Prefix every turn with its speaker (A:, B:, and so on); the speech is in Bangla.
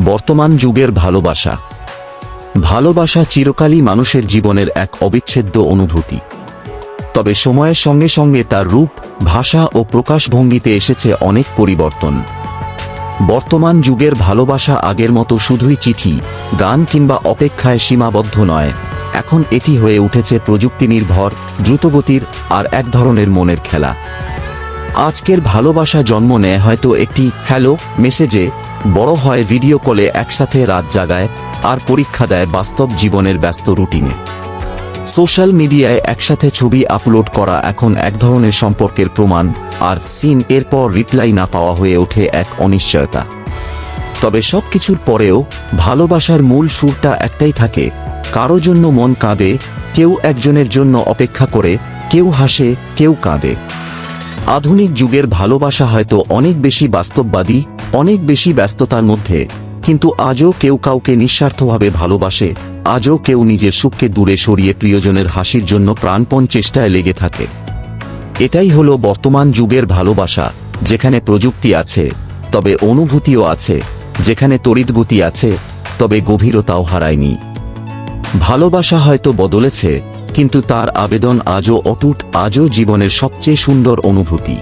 A: বর্তমান যুগের ভালোবাসা। ভালোবাসা চিরকালই মানুষের জীবনের এক অবিচ্ছেদ্য অনুভূতি। তবে সময়ের সঙ্গে সঙ্গে তার রূপ, ভাষা ও প্রকাশভঙ্গিতে এসেছে অনেক পরিবর্তন। বর্তমান যুগের ভালোবাসা আগের মতো শুধুই চিঠি, গান কিংবা অপেক্ষায় সীমাবদ্ধ নয়। এখন এটি হয়ে উঠেছে প্রযুক্তি নির্ভর দ্রুতগতির আর এক ধরনের মনের খেলা। আজকের ভালোবাসা জন্ম নেয় হয়তো একটি হ্যালো মেসেজে, বড় হয় ভিডিও কলে একসাথে রাত জাগায় আর পরীক্ষা দেয় বাস্তব জীবনের ব্যস্ত রুটিনে। সোশ্যাল মিডিয়ায় একসাথে ছবি আপলোড করা এখন এক ধরনের সম্পর্কের প্রমাণ আর সিন এরপর রিপ্লাই না পাওয়া হয়ে ওঠে এক অনিশ্চয়তা। তবে সব কিছুর পরেও ভালোবাসার মূল সুরটা একটাই থাকে, কারও জন্য মন কাঁদে, কেউ একজনের জন্য অপেক্ষা করে, কেউ হাসে, কেউ কাঁদে। আধুনিক যুগের ভালোবাসা হয়তো অনেক বেশি বাস্তববাদী, অনেক বেশি ব্যস্ততার মধ্যে, কিন্তু আজও কেউ কাউকে নিঃস্বার্থভাবে ভালোবাসে, আজও কেউ নিজের সুখকে দূরে সরিয়ে প্রিয়জনের হাসির জন্য প্রাণপণ চেষ্টায় লেগে থাকে। এটাই হলো বর্তমান যুগের ভালোবাসা, যেখানে প্রযুক্তি আছে, তবে অনুভূতিও আছে, যেখানে তড়িৎগতি আছে, তবে গভীরতাও হারায়নি। ভালোবাসা হয়তো বদলেছে কিন্তু তার আবেদন আজও অটুট আজও জীবনের সবচেয়ে সুন্দর অনুভূতি।